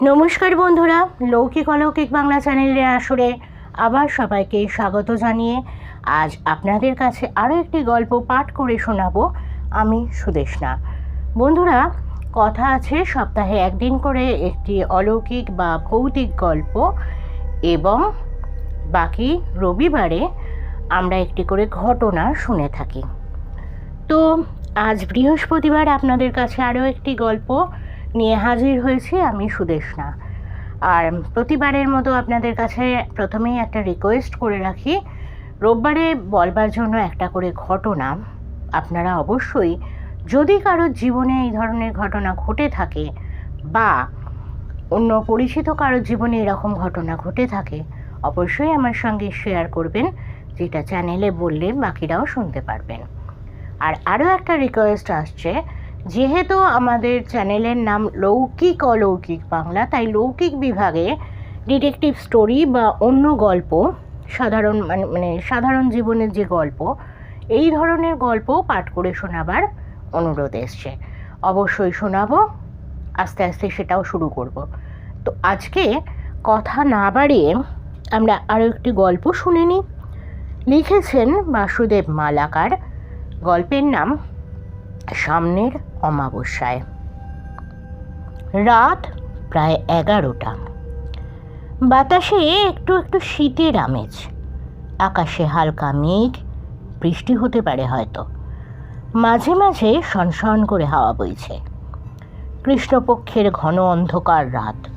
নমস্কার বন্ধুরা, লৌকিক অলৌকিক বাংলা চ্যানেলের আসরে আবার সবাইকে স্বাগত জানিয়ে আজ আপনাদের কাছে আরও একটি গল্প পাঠ করে শোনাবো আমি সুদেশনা বন্ধুরা, কথা আছে সপ্তাহে একদিন করে একটি অলৌকিক বা ভৌতিক গল্প এবং বাকি রবিবারে আমরা একটি করে ঘটনা শুনে থাকি। তো আজ বৃহস্পতিবার আপনাদের কাছে আরও একটি গল্প নিয়ে হাজির হয়েছি আমি সুদেশনা আর প্রতিবারের মতো আপনাদের কাছে প্রথমেই একটা রিকোয়েস্ট করে রাখি, রোববারে বলবার জন্য একটা করে ঘটনা। আপনারা অবশ্যই যদি কারোর জীবনে এই ধরনের ঘটনা ঘটে থাকে বা অন্য পরিচিত কারোর জীবনে এরকম ঘটনা ঘটে থাকে, অবশ্যই আমার সঙ্গে শেয়ার করবেন, যেটা চ্যানেলে বললে বাকিরাও শুনতে পারবেন। আর আরও একটা রিকোয়েস্ট আসছে যেহেতু আমাদের চ্যানেলের নাম লৌকিক অলৌকিক বাংলা, তাই লৌকিক বিভাগে ডিটেকটিভ স্টোরি বা অন্য গল্প, সাধারণ মানে মানে সাধারণ জীবনের যে গল্প, এই ধরনের গল্প পাঠ করে শোনাবার অনুরোধ এসছে। অবশ্যই শোনাবো, আস্তে আস্তে সেটাও শুরু করব। তো আজকে কথা না বাড়িয়ে আমরা আরও একটি গল্প শুনে নিই। লিখেছেন বাসুদেব মালাকার, গল্পের নাম সামনের অমাবস্যায়। রাত প্রায় এগারোটা। বাতাসে একটু একটু শীতের আমেজ। আকাশে হালকা মেঘ, বৃষ্টি হতে পারে হয়তো। মাঝে মাঝে সনসন করে হাওয়া বইছে। কৃষ্ণপক্ষের ঘন অন্ধকার রাত।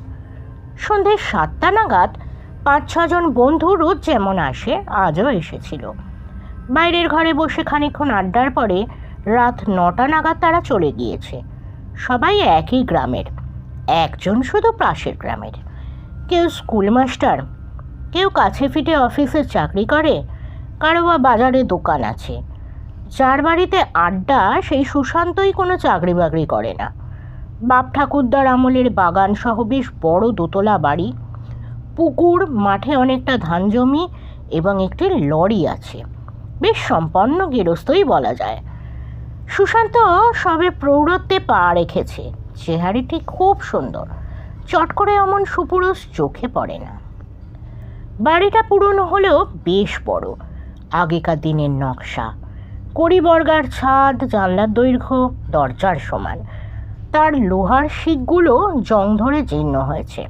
সন্ধ্যে সাতটা নাগাদ পাঁচ ছজন বন্ধু রোজ যেমন আসে, আজও এসেছিল। বাইরের ঘরে বসে খানিক্ষণ আড্ডার পরে রাত নটা নাগাদ তারা চলে গিয়েছে। সবাই একই গ্রামের। একজন শুধু পাশের গ্রামের। কেউ স্কুল মাস্টার, কেউ কাছে ফিটে অফিসে চাকরি করে, কারও বা বাজারে দোকান আছে। যার বাড়িতে আড্ডা, সেই সুশান্তই কোনো চাকরি বাকরি করে না। বাপ ঠাকুরদার আমলের বাগান সহ বেশ বড় দোতলা বাড়ি। পুকুর, মাঠে অনেকটা ধান জমি এবং একটি লরি আছে। বেশ সম্পন্ন গেরস্তই বলা যায়। সুশান্ত সবে প্রৌঢ়ত্বে পা রেখেছে। চেহারিটি খুব সুন্দর। চট করে অমন সুপুরুষ চোখে পড়ে না। বাড়িটা পুরনো হলেও বেশ বড়। আগেকার দিনের নকশা। কড়িবর্গার ছাদ, জানলার দৈর্ঘ্য, দরজার সমান। তার লোহার শিকগুলো জং ধরে জীর্ণ হয়েছে।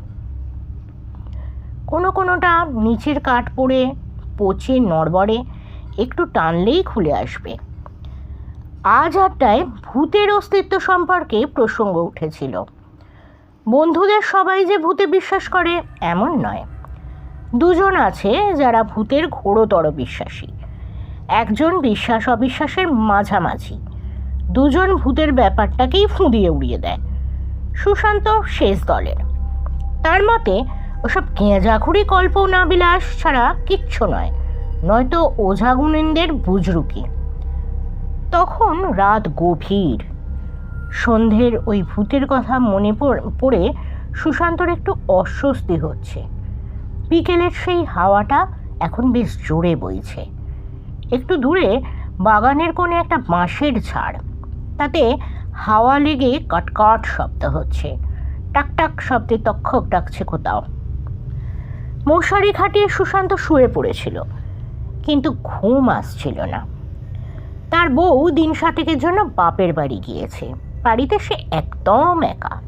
কোনো কোনোটা নিচের কাঠ পড়ে, পচে নড়বড়ে, একটু টানলেই খুলে আসবে। আজ আড্ডায় ভূতের অস্তিত্ব সম্পর্কে প্রসঙ্গ উঠেছিল। বন্ধুদের সবাই যে ভূতে বিশ্বাস করে, এমন নয়। দুজন আছে যারা ভূতের ঘোরতর বিশ্বাসী। একজন বিশ্বাস অবিশ্বাসের মাঝামাঝি। দুজন ভূতের ব্যাপারটাকেই ফুঁদিয়ে উড়িয়ে দেয়। সুশান্ত শেষ দলের। তার মতে, ওসব কেঁজাখুরি কল্পনা বিলাস ছাড়া কিচ্ছু নয়, নয়তো ওঝাগুনেনদের বুজরুকি। তখন রাত গভীর। সন্ধ্যের ওই ভূতের কথা মনে পড়ে সুশান্তর একটু অস্বস্তি হচ্ছে। বিকেলের সেই হাওয়াটা এখন বেশ জোরে বইছে। একটু দূরে বাগানের কোণে একটা বাঁশের ঝাড়। তাতে হাওয়া লেগে কটকট শব্দ হচ্ছে। টাকটাক শব্দে তক্ষক ডাকছে কোথাও। মশারি খাটিয়ে সুশান্ত শুয়ে পড়েছিল। কিন্তু ঘুম আসছিল না। তার বউ দিন সাতেকের জন্য বাপের বাড়ি গিয়েছে। বাড়িতে সে একদম একা।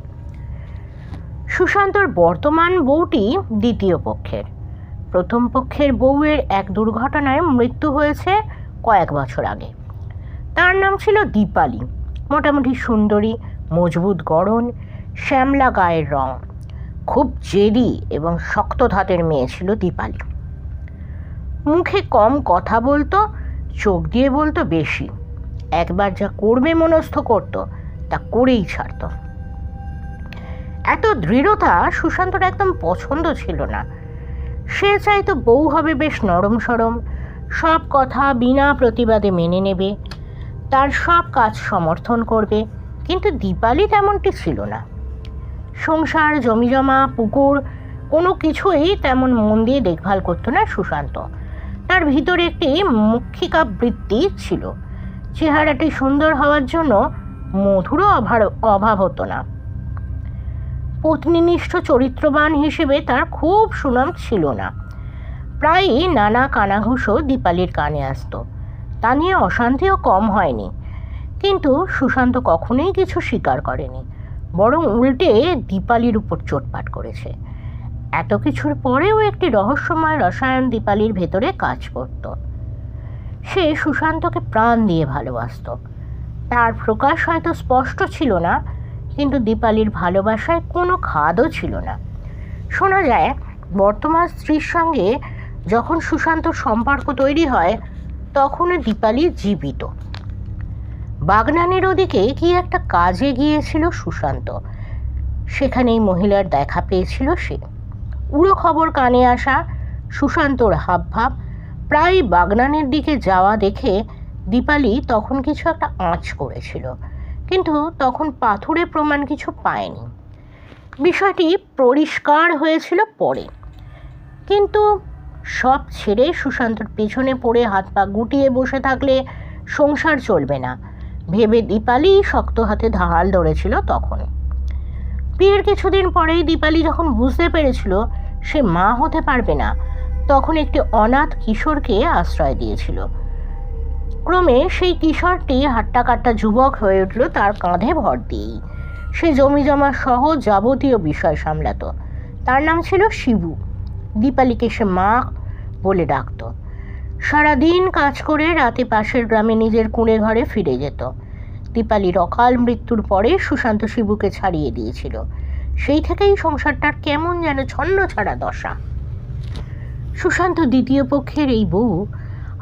সুশান্তর বর্তমান বউটি দ্বিতীয় পক্ষের। প্রথম পক্ষের বউয়ের এক দুর্ঘটনায় মৃত্যু হয়েছে কয়েক বছর আগে। তার নাম ছিল দীপালি। মোটামুটি সুন্দরী, মজবুত গড়ন, শ্যামলা গায়ের রং। খুব জেদি এবং শক্ত ধাতের মেয়ে ছিল দীপালি। মুখে কম কথা বলতো চোখ দিয়ে বলতো বেশি। একবার যা করবে মনস্থ করতো, তা করেই ছাড়ত। এত দৃঢ়তা সুশান্তর একদম পছন্দ ছিল না। সে চাইতো বউ হবে বেশ নরম সরম, সব কথা বিনা প্রতিবাদে মেনে নেবে, তার সব কাজ সমর্থন করবে, কিন্তু দীপালি তেমনটি ছিল না। সংসার, জমিজমা, পুকুর, কোনো কিছুই তেমন মন দিয়ে দেখভাল করতো না সুশান্ত। তার ভিতরে একটি মুখিকা বৃত্তি ছিল। চেহারাটি সুন্দর হওয়ার জন্য মধুরও অভাব অভাব হতো না। পত্নীনিষ্ঠ চরিত্রবান হিসেবে তার খুব সুনাম ছিল না। প্রায়ই নানা কানাঘুষো দীপালির কানে আসতো। তা নিয়ে অশান্তিও কম হয়নি। কিন্তু সুশান্ত কখনোই কিছু স্বীকার করেনি। বরং উল্টে দীপালির উপর চোটপাট করেছে। এত কিছুর পরেও একটি রহস্যময় রসায়ন দীপালির ভেতরে কাজ করত। সে সুশান্তকে প্রাণ দিয়ে ভালোবাসত। তার প্রকাশ হয়তো স্পষ্ট ছিল না, কিন্তু দীপালির ভালোবাসায় কোনো খাদও ছিল না। শোনা যায়, বর্তমান স্ত্রীর সঙ্গে যখন সুশান্ত সম্পর্ক তৈরি হয়, তখনও দীপালি জীবিত। বাগনানের ওদিকে কি একটা কাজে গিয়েছিল সুশান্ত। সেখানেই মহিলার দেখা পেয়েছিল সে। উড়ো খবর কানে আসা সুশান্তর হাবভাব। প্রায় বাগনানের দিকে যাওয়া দেখে দীপালি তখন কিছু একটা আঁচ করেছিল, কিন্তু তখন পাথুরে প্রমাণ কিছু পায়নি। বিষয়টি পরিষ্কার হয়েছিল পরে। কিন্তু সব ছেড়ে সুশান্তর পেছনে পড়ে হাত পা গুটিয়ে বসে থাকলে সংসার চলবে না। ভেবে দীপালি শক্ত হাতে ধারাল ধরেছিল তখন। বিয়ের কিছুদিন পরেই দীপালি যখন বুঝতে পেরেছিল সে মা হতে পারবে না। তখন একটি অনাথ কিশোরকে আশ্রয় দিয়েছিল। ক্রমে সেই কিশোরটি হাট্টা কাট্টা যুবক হয়ে উঠল তার কাঁধে ভর দিয়েই। সে জমি জমা সহ যাবতীয় বিষয় সামলাতো। তার নাম ছিল শিবু। দীপালিকে সে মা বলে ডাকত। সারাদিন কাজ করে রাতে পাশের গ্রামে নিজের কুঁড়ে ঘরে ফিরে যেত। দীপালির অকাল মৃত্যুর পরে সুশান্ত শিবুকে ছাড়িয়ে দিয়েছিল। সেই থেকেই সংসারটার কেমন যেন ছন্ন ছাড়া দশা। সুশান্ত দ্বিতীয় পক্ষের এই বউ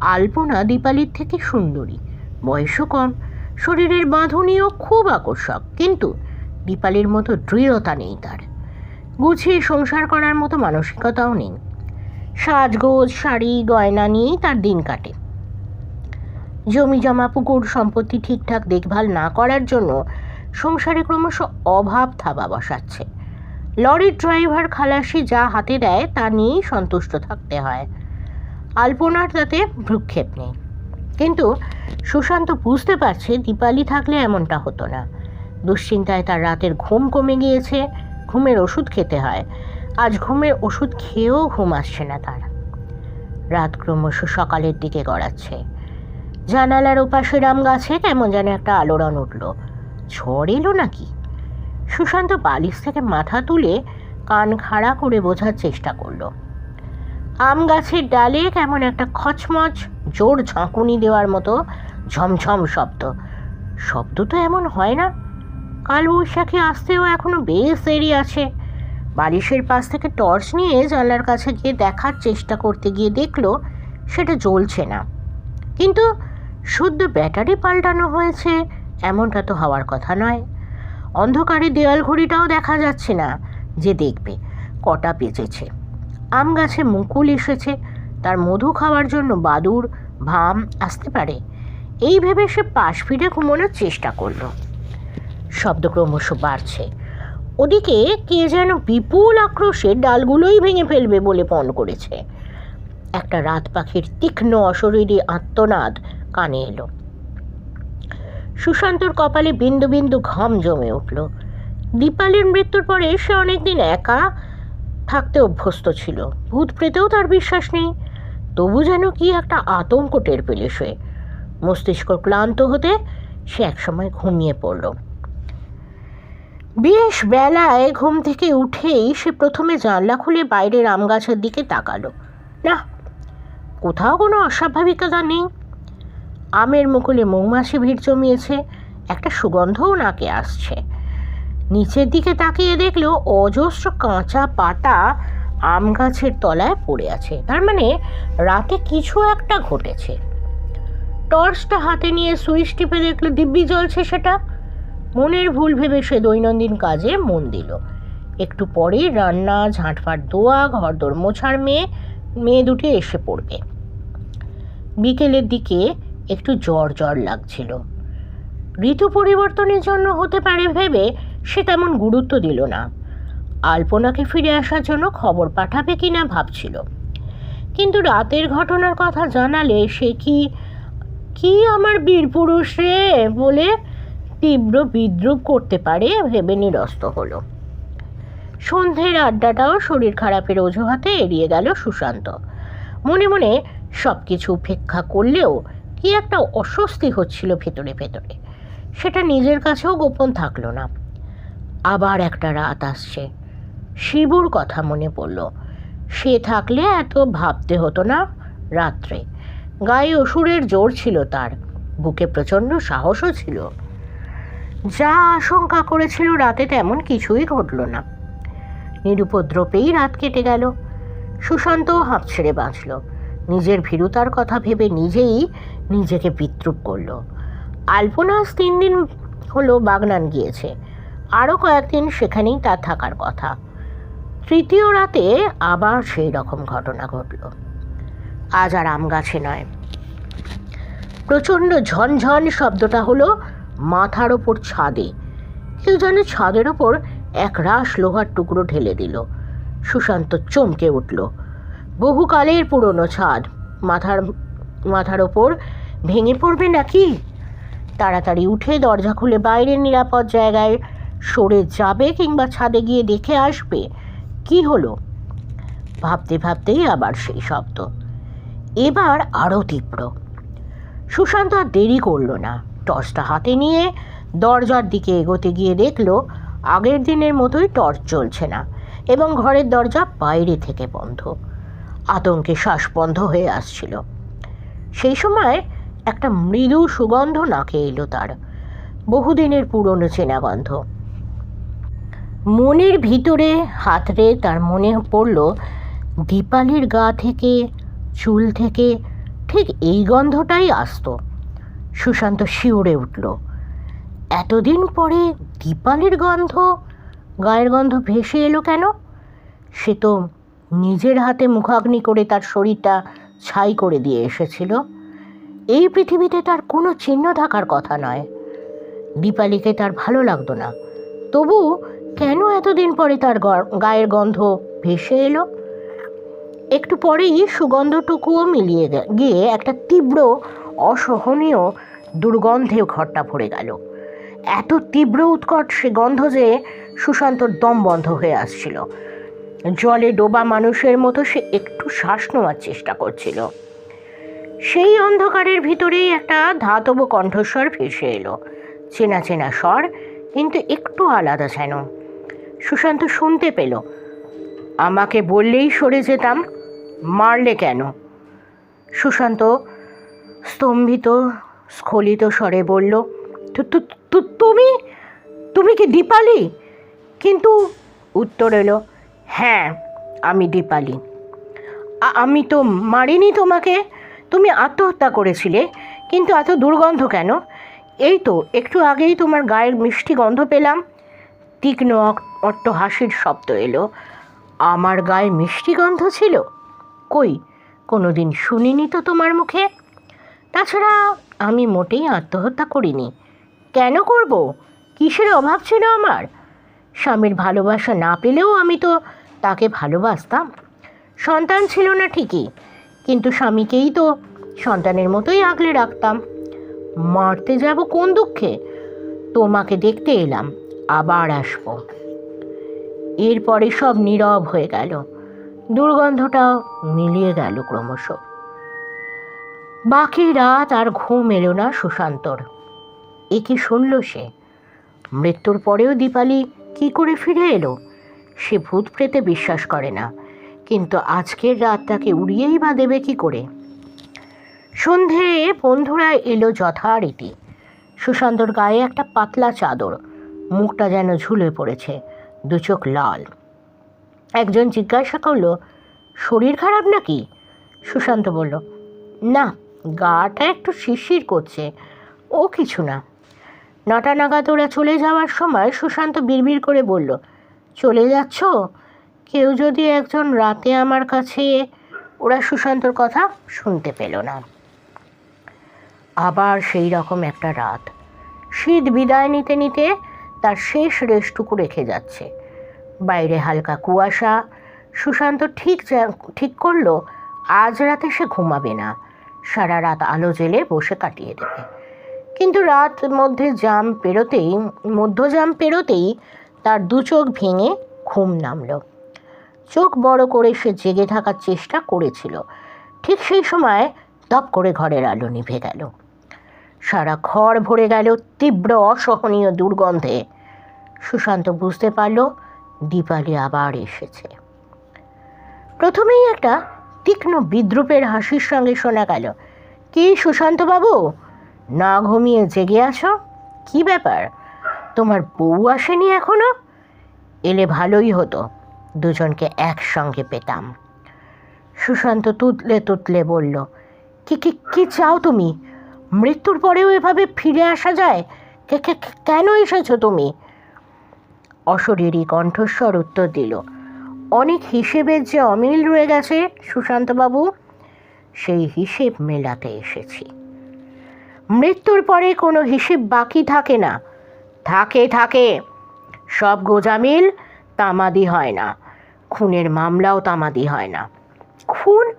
আলপনা দীপালির থেকে সুন্দরী। বয়সও কম, শরীরের বাঁধনীও খুব আকর্ষক, কিন্তু দীপালির মতো দৃঢ়তা নেই তার। গুছিয়ে সংসার করার মতো মানসিকতাও নেই। সাজগোজ, শাড়ি, গয়না নিয়েই তার দিন কাটে। জমি জমা পুকুর সম্পত্তি ঠিকঠাক দেখভাল না করার জন্য সংসারে ক্রমশ অভাব থাবা বসাচ্ছে। লরির ড্রাইভার খালাসি যা হাতে দেয়, তা নিয়েই সন্তুষ্ট থাকতে হয়। আলপনার তাতে ভ্রুক্ষেপ নেই। কিন্তু সুশান্ত বুঝতে পারছে দীপালি থাকলে এমনটা হতো না। দুশ্চিন্তায় তার রাতের ঘুম কমে গিয়েছে, ঘুমের ওষুধ খেতে হয়। আজ ঘুমের ওষুধ খেয়েও ঘুম আসছে না তার। রাত ক্রমশ সকালের দিকে গড়াচ্ছে। জানালার ওপাশে রাম গাছে কেমন যেন একটা আলোড়ন উঠল। ঝড় এলো নাকি? সুশান্ত বালিশ থেকে মাথা তুলে কান খাড়া করে বোঝার চেষ্টা করল। আম গাছের ডালে কেমন একটা খচমচ, জোর ঝাঁকুনি দেওয়ার মতো ঝমঝম শব্দ। শব্দ তো এমন হয় না। কালবৈশাখী আসতেও এখনও বেশ দেরি আছে। বালিশের পাশ থেকে টর্চ নিয়ে জানলার কাছে গিয়ে দেখার চেষ্টা করতে গিয়ে দেখল সেটা জ্বলছে না। কিন্তু শুদ্ধ ব্যাটারি পাল্টানো হয়েছে। এমনটা তো হওয়ার কথা নয়। অন্ধকারে দেয়াল ঘড়িটাও দেখা যাচ্ছে না। যে দেখবে, কটা বেঁচেছে আম গাছে মুকুল এসেছে। তার মধু খাওয়ার জন্য বাদুর ভাম আসতে পারে। এই ভেবে সে পাশ ফিরে ঘুমানোর চেষ্টা করল। শব্দ ক্রমশ বাড়ছে। ওদিকে কে যেন বিপুল আক্রোশে ডালগুলোই ভেঙে ফেলবে বলে পণ করেছে। একটা রাত পাখির তীক্ষ্ণ অশরীরী আত্মনাদ কানে এলো। সুশান্তর কপালে বিন্দু বিন্দু ঘম জমে উঠল। দীপালির মৃত্যুর পরে সে অনেকদিন একা থাকতে অভ্যস্ত ছিল। ভূত প্রেতেও তার বিশ্বাস নেই। তবু যেন কি একটা আতঙ্ক টের পেলে সে। মস্তিষ্ক ক্লান্ত হতে সে একসময় ঘুমিয়ে পড়ল। বেশ বেলায় ঘুম থেকে উঠেই সে প্রথমে জানলা খুলে বাইরের আম গাছের দিকে তাকালো। না, কোথাও কোনো অস্বাভাবিকতা নেই। আমের মুকুলে মৌমাছি ভিড় জমিয়েছে, একটা সুগন্ধও নাকে আসছে। নিচের দিকে তাকিয়ে দেখল অজস্র কাঁচা পাতা আম গাছের তলায় পড়ে আছে। তার মানে রাতে কিছু একটা ঘটেছে। টর্চটা হাতে নিয়ে সুইচ টিপে দেখল দিব্যি জ্বলছে সেটা। মনের ভুল ভেবে সে দৈনন্দিন কাজে মন দিল। একটু পরেই রান্না, ঝাঁটফাট দোয়া, ঘরদোর মোছার মেয়ে মেয়ে দুটি এসে পড়বে। বিকেলের দিকে একটু জ্বর জ্বর লাগছিল। ঋতু পরিবর্তনের জন্য হতে পারে ভেবে সে তেমন গুরুত্ব দিল না। আলপনাকে ফিরে আসার জন্য খবর পাঠাবে কি না ভাবছিল। কিন্তু রাতের ঘটনার কথা জানালে সে কি কি আমার বীরপুরুষ রে বলে তীব্র বিদ্রুপ করতে পারে ভেবে নিরস্ত হলো। সন্ধ্যের আড্ডাটাও শরীর খারাপের অজুহাতে এড়িয়ে গেল সুশান্ত। মনে মনে সব কিছু উপেক্ষা করলেও কি একটা অস্বস্তি হচ্ছিল ভেতরে ভেতরে। সেটা নিজের কাছেও গোপন থাকল না। আবার একটা রাত আসছে। শিবুর কথা মনে পড়ল। সে থাকলে এত ভাবতে হতো না রাত্রে। গায়ে অসুরের জোর ছিল তার। বুকে প্রচণ্ড সাহসও ছিল। যা আশঙ্কা করেছিল রাতে তেমন কিছুই ঘটল না। নিরুপদ্রবেই রাত কেটে গেল। সুশান্তও হাঁপ ছেড়ে বাঁচল। নিজের ভীরুতার কথা ভেবে নিজেই নিজেকে বিদ্রুপ করল। আলপনাস তিন দিন হলো বাগনান গিয়েছে। আরও কয়েকদিন সেখানেই তার থাকার কথা। তৃতীয় রাতে আবার সেই রকম ঘটনা ঘটল। আজ আর আম গাছে নয়। প্রচণ্ড ঝনঝন শব্দটা হলো মাথার ওপর ছাদে। কেউ যেন ছাদের ওপর এক রাশ লোহার টুকরো ঢেলে দিল। সুশান্ত চমকে উঠল। বহুকালের পুরনো ছাদ। মাথার মাথার ওপর ভেঙে পড়বে নাকি? তাড়াতাড়ি উঠে দরজা খুলে বাইরের নিরাপদ জায়গায় সরে যাবে কিংবা ছাদে গিয়ে দেখে আসবে। কি হলো? ভাবতে ভাবতেই আবার সেই শব্দ। এবার আরও তীব্র। সুশান্ত আর দেরি করল না। টর্চটা হাতে নিয়ে দরজার দিকে এগোতে গিয়ে দেখল, আগের দিনের মতোই টর্চ চলছে না এবং ঘরের দরজা বাইরে থেকে বন্ধ। আতঙ্কে শ্বাস বন্ধ হয়ে আসছিল। সেই সময় একটা মৃদু সুগন্ধ নাকে এলো তার। বহুদিনের পুরনো চেনা গন্ধ মনের ভিতরে হাতড়ে তার মনে পড়ল, দীপালির গা থেকে, চুল থেকে ঠিক এই গন্ধটাই আসতো। সুশান্ত শিউরে উঠল। এতদিন পরে দীপালির গন্ধ, গায়ের গন্ধ ভেসে এলো কেন? সে তো নিজের হাতে মুখাগ্নি করে তার শরীরটা ছাই করে দিয়ে এসেছিল। এই পৃথিবীতে তার কোনো চিহ্ন থাকার কথা নয়। দীপালিকে তার ভালো লাগতো না। তবু কেন এতদিন পরে তার গায়ের গন্ধ ভেসে এলো? একটু পরেই সুগন্ধটুকুও মিলিয়ে গিয়ে একটা তীব্র, অসহনীয় দুর্গন্ধে ঘরটা ভরে গেল। এত তীব্র উৎকট সে গন্ধ যে সুশান্তর দম বন্ধ হয়ে আসছিল। জলে ডোবা মানুষের মতো সে একটু শ্বাস নেওয়ার চেষ্টা করছিল। সেই অন্ধকারের ভিতরেই একটা ধাতব কণ্ঠস্বর ভেসে এলো। চেনা চেনা স্বর, কিন্তু একটু আলাদা যেন। সুশান্ত শুনতে পেল। আমাকে বললেই সরে যেতাম। মারলে কেন? সুশান্ত স্তম্ভিত, স্খলিত স্বরে বলল, "তু- তু- তু- তুমি? তুমি কি দীপালি? কিন্তু উত্তর এলো হ্যাঁ আমি দীপালি। আমি তো মারিনি তোমাকে। তুমি আত্মহত্যা করেছিলে, কিন্তু এত দুর্গন্ধ কেন? এই তো, একটু আগেই তোমার গায়ের মিষ্টি গন্ধ পেলাম। তীক্ষ্ণ অট্ট হাসির শব্দ এলো। আমার গায়ে মিষ্টি গন্ধ ছিল? কই কোনো দিন শুনিনি তো তোমার মুখে? তাছাড়া আমি মোটেই আত্মহত্যা করিনি। কেন করব? কিসের অভাব ছিল আমার? স্বামীর ভালোবাসা না পেলেও আমি তো তাকে ভালোবাসতাম? সন্তান ছিল না ঠিকই, কিন্তু স্বামীকেই তো সন্তানের মতোই আগলে রাখতাম। মারতে যাব কোন দুঃখে? তোমাকে দেখতে এলাম, আবার আসব। এরপরে সব নীরব হয়ে গেল। দুর্গন্ধটাও মিলিয়ে গেল ক্রমশ। বাকি রাত আর ঘুম এলো না সুশান্তর। এ কি শুনল সে? মৃত্যুর পরেও দীপালি কি করে ফিরে এলো? সে ভূত প্রেতে বিশ্বাস করে না। কিন্তু আজকের রাতটাকে উড়িয়েই বা দেবে কি করে? সন্ধে বন্ধুরা এলো যথারীতি। সুশান্তর গায়ে একটা পাতলা চাদর। মুখটা যেন ঝুলে পড়েছে, দু চোখ লাল। একজন জিজ্ঞাসা করল, শরীর খারাপ নাকি? সুশান্ত বলল, না, গাটা একটু শিরশির করছে, ও কিছু না। নটা নাগাদ ওরা চলে যাওয়ার সময় সুশান্ত বিড়বিড় করে বলল চলে যাচ্ছ? কেউ যদি একজন রাতে আমার কাছে, ওরা সুশান্তর কথা শুনতে পেল না। আবার সেই রকম একটা রাত। শীত বিদায় নিতে নিতে তার শেষ রেশটুকু রেখে যাচ্ছে। বাইরে হালকা কুয়াশা। সুশান্ত ঠিক ঠিক করল, আজ রাতে সে ঘুমাবে না। সারা রাত আলো জেলে বসে কাটিয়ে দেবে। কিন্তু রাত মধ্যে জাম পেরোতেই, মধ্যজাম পেরোতেই তার দু চোখ ভেঙে ঘুম নামলো। চোখ বড় করে সে জেগে থাকার চেষ্টা করেছিল। ঠিক সেই সময় দপ করে ঘরের আলো নিভে গেল। সারা ঘর ভরে গেল তীব্র অসহনীয় দুর্গন্ধে। সুশান্ত বুঝতে পারল, দীপালি আবার এসেছে। প্রথমেই একটা তীক্ষ্ণ বিদ্রুপের হাসির সঙ্গে শোনা গেল, কি সুশান্তবাবু? না ঘুমিয়ে জেগে আছো? কি ব্যাপার? তোমার বউ আসেনি এখনও? এলে ভালোই হতো, দুজনকে একসঙ্গে পেতাম। সুশান্ত তুতলে তুতলে বলল, কি কি কি চাও তুমি? মৃত্যুর পরেও এভাবে ফিরে আসা যায়? কেন এসেছ তুমি? অশরীরী কণ্ঠস্বর উত্তর দিল, অনেক হিসেবের যে অমিল রয়ে গেছে, সুশান্তবাবু, সেই হিসেব মেলাতে এসেছি। মৃত্যুর পরে কোনো হিসেব বাকি থাকে না। থাকে থাকে। সব গোজামিল তামাদি হয় না। খুনের মামলাও তামাদি হয় না। খুন?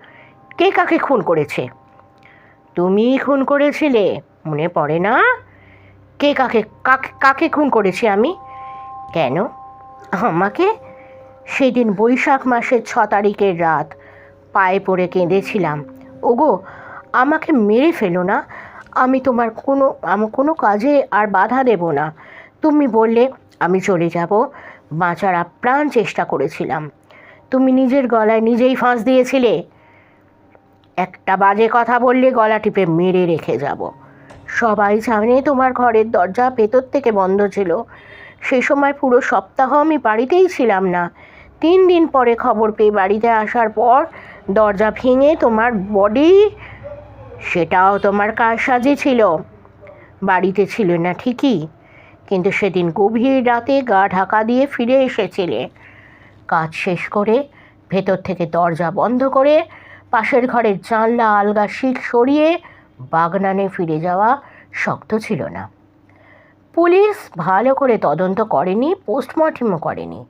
কে কাকে খুন করেছে? তুমি খুন করেছিলে? মনে পড়ে না? কে কাকে কাকে খুন করেছি আমি? কেন? আমাকে সেদিন বৈশাখ মাসের ছ তারিখের রাত পায়ে পড়ে কেঁদেছিলাম। ওগো, আমাকে মেরে ফেলো না। আমি তোমার কোনো, আমি কোনো কাজে আর বাধা দেব না। তুমি বললে, আমি চলে যাব। বাঁচার আপ্রাণ চেষ্টা করেছিলাম। তুমি নিজের গলায় নিজেই ফাঁস দিয়েছিলে। একটা বাজে কথা বললে গলা টিপে মেরে রেখে যাব। সবাই জানে তোমার ঘরের দরজা ভেতর থেকে বন্ধ ছিল। সে সময় পুরো সপ্তাহ আমি বাড়িতেই ছিলাম না। তিন দিন পরে খবর পেয়ে বাড়িতে আসার পর দরজা ভেঙে তোমার বডি সেটাও তোমার কারসাজি ছিল। বাড়িতে ছিল না ঠিকই। কিন্তু সেদিন গভীর রাতে গা ঢাকা দিয়ে ফিরে এসেছিলে। কাজ শেষ করে ভেতর থেকে দরজা বন্ধ করে পাশের ঘরের জানলা, আলগা শিক সরিয়ে বাগনানে ফিরে যাওয়া শক্ত ছিল না। পুলিশ ভালো করে তদন্ত করেনি পোস্টমর্টমও করেনি।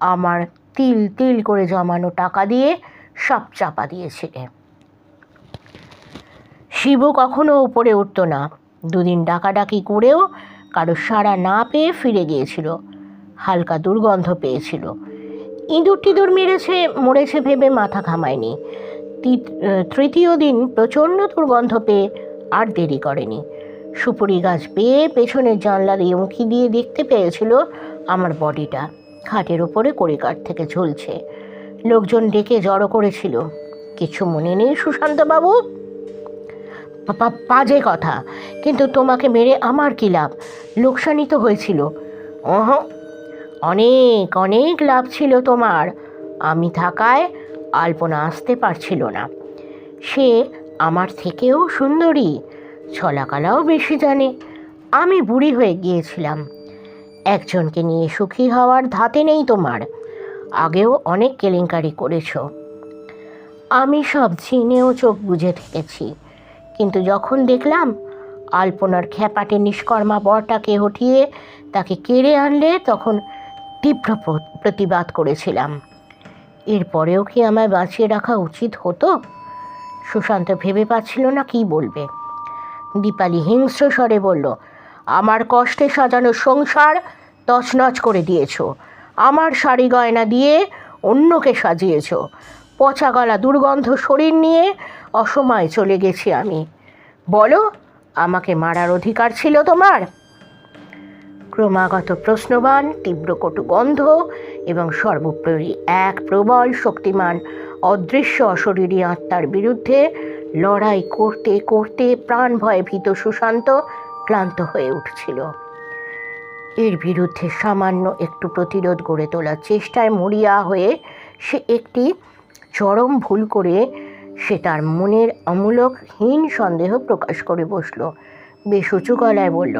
আমার তিল তিল করে জমানো টাকা দিয়ে সব চাপা দিয়েছিলে। শিবু কখনো উপরে উঠতো না। দুদিন ডাকাডাকি করেও কারও সাড়া না পেয়ে ফিরে গিয়েছিল। হালকা দুর্গন্ধ পেয়েছিল। ইঁদুর টিঁদুর মেরেছে, মরেছে ভেবে মাথা ঘামায়নি। তৃতীয় দিন প্রচণ্ড দুর্গন্ধ পেয়ে আর দেরি করেনি। সুপুরি গাছ পেয়ে পেছনের জানলা দিয়ে উঁকি দিয়ে দেখতে পেয়েছিল আমার বডিটা। খাটের ওপরে কড়িকাঠ থেকে ঝুলছে। লোকজন ডেকে জড়ো করেছিল। কিছু মনে নেই সুশান্তবাবু? পা- পা- কথা। কিন্তু তোমাকে মেরে আমার কী লাভ? লোকসানই তো হয়েছিল। অহ অনেক অনেক লাভ ছিল তোমার। আমি থাকায় আলপনা আসতে পারছিল না। সে আমার থেকেও সুন্দরী, ছলাকালাও বেশি জানে। আমি বুড়ি হয়ে গিয়েছিলাম। একজনকে নিয়ে সুখী হওয়ার ধাতে নেই তোমার। আগেও অনেক কেলেঙ্কারি করেছ। আমি সব চিনেও চোখ বুঝে থেকেছি। কিন্তু যখন দেখলাম আলপনার খ্যাপাটে নিষ্কর্মা বরটাকে হটিয়ে তাকে কেড়ে আনলে তখন তীব্র প্র- প্রতিবাদ করেছিলাম। এরপরেও কি আমায় বাঁচিয়ে রাখা উচিত হতো? সুশান্ত ভেবে পাচ্ছিল না কি বলবে। দীপালি হিংস্র স্বরে বলল, আমার কষ্টে সাজানো সংসার তছনছ করে দিয়েছ। আমার শাড়ি গয়না দিয়ে অন্যকে সাজিয়েছো। পচা গলা দুর্গন্ধ শরীর নিয়ে অসময়ে চলে গেছি আমি। বলো, আমাকে মারার অধিকার ছিল তোমার? ক্রমাগত প্রশ্নবান, তীব্র কটু গন্ধ এবং সর্বোপরি এক প্রবল শক্তিমান, অদৃশ্য অশরীরী আত্মার বিরুদ্ধে লড়াই করতে করতে প্রাণ ভয়ে ভীত সুশান্ত ক্লান্ত হয়ে উঠছিল। এর বিরুদ্ধে সামান্য একটু প্রতিরোধ গড়ে তোলার চেষ্টায় মরিয়া হয়ে সে একটি চরম ভুল করে সে তার মনের অমূলক, হীন সন্দেহ প্রকাশ করে বসল। বেশ উঁচু গলায় বলল,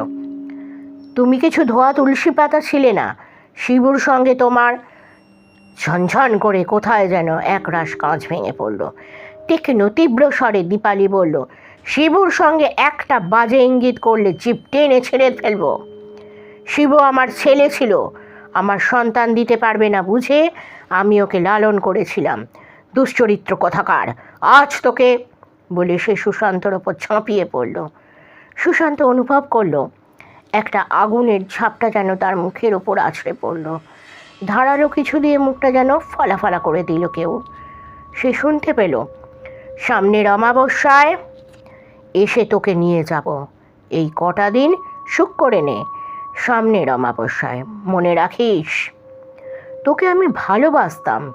তুমি কিছু ধোয়া তুলসী পাতা ছিলে না? শিবুর সঙ্গে তোমার ঝনঝন করে কোথায় যেন একরাশ কাঁচ ভেঙে পড়ল। তীক্ষ্ণ, তীব্র স্বরে দীপালি বলল, শিবুর সঙ্গে একটা বাজে ইঙ্গিত করলে জিপ টেনে ছেড়ে ফেলব। শিব আমার ছেলে ছিল, আমার সন্তান দিতে পারবে না বুঝে আমি ওকে লালন করেছিলাম। দুশ্চরিত্র কথাকার। আজ তোকে বলে সে সুশান্তর ওপর ঝাঁপিয়ে পড়ল। সুশান্ত অনুভব করল, একটা আগুনের ঝাপটা যেন তার মুখের ওপর আছড়ে পড়ল। ধারালো কিছু দিয়ে মুখটা যেন ফলাফলা করে দিল কেউ। সে শুনতে পেল, সামনের অমাবস্যায় এসে তোকে নিয়ে যাব। এই কটা দিন সুখ করে নে সামনের অমাবস্যায়। মনে রাখিস, তোকে আমি ভালোবাসতাম।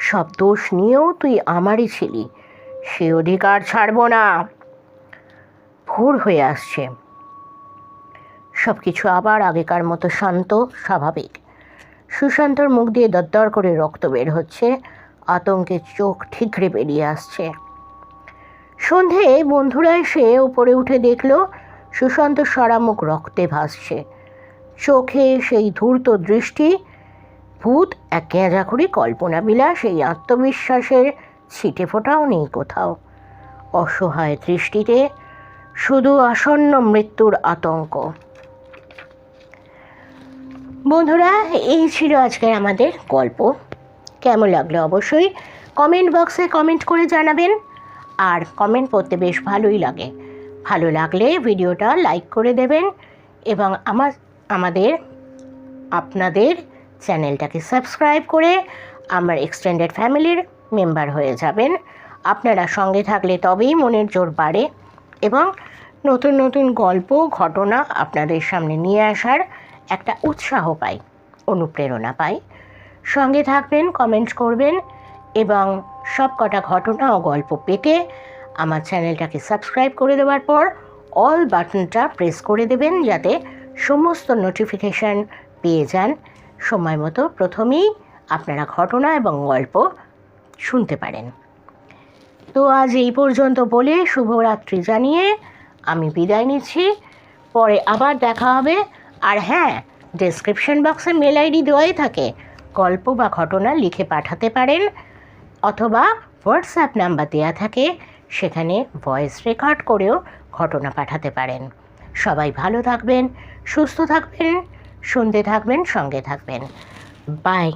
সব দোষ নিয়েও তুই আমারই ছিলি। সে অধিকার ছাড়ব না। ভোর হয়ে আসছে। সব কিছু আবার আগেকার মতো শান্ত, স্বাভাবিক। সুশান্তর মুখ দিয়ে দরদর করে রক্ত বের হচ্ছে। আতঙ্কে চোখ ঠিকরে বেরিয়ে আসছে। সন্ধে বন্ধুরা এসে উপরে উঠে দেখল সুশান্ত সারা মুখ রক্তে ভাসছে। চোখে সেই ধূর্ত দৃষ্টি ভূত এক গেঁজাখুরি কল্পনা বিলাস, এই আত্মবিশ্বাসের ছিটে ফোটাও নেই কোথাও। অসহায় দৃষ্টিতে শুধু আসন্ন মৃত্যুর আতঙ্ক। বন্ধুরা, এই ছিল আজকের আমাদের গল্প। কেমন লাগল অবশ্যই কমেন্ট বক্সে কমেন্ট করে জানাবেন। আর কমেন্ট করতে বেশ ভালোই লাগে। ভালো লাগলে ভিডিওটা লাইক করে দেবেন এবং আমার, আমাদের, আপনাদের চ্যানেলটাকে সাবস্ক্রাইব করে আমার এক্সটেন্ডেড ফ্যামিলির মেম্বার হয়ে যাবেন। আপনারা সঙ্গে থাকলে তবেই মনের জোর বাড়ে এবং নতুন নতুন গল্প, ঘটনা আপনাদের সামনে নিয়ে আসার একটা উৎসাহ পাই, অনুপ্রেরণা পাই। সঙ্গে থাকবেন কমেন্ট করবেন এবং সব কটা ঘটনা ও গল্প পেতে আমার চ্যানেলটাকে সাবস্ক্রাইব করে দেওয়ার পর অল বাটনটা প্রেস করে দেবেন যাতে সমস্ত নোটিফিকেশান পেয়ে যান। সময় মতো প্রথমেই আপনারা ঘটনা এবং গল্প শুনতে পারেন। তো আজ এই পর্যন্ত বলে শুভরাত্রি জানিয়ে আমি বিদায় নিচ্ছি। পরে আবার দেখা হবে। আর হ্যাঁ ডেসক্রিপশন বক্সে মেল আইডি দেওয়াই থাকে। গল্প বা ঘটনা লিখে পাঠাতে পারেন অথবা হোয়াটসঅ্যাপ নাম্বার দেওয়া থাকে। সেখানে ভয়েস রেকর্ড করেও ঘটনা পাঠাতে পারেন। সবাই ভালো থাকবেন, সুস্থ থাকবেন। শুনতে থাকবেন সঙ্গে থাকবেন। বাই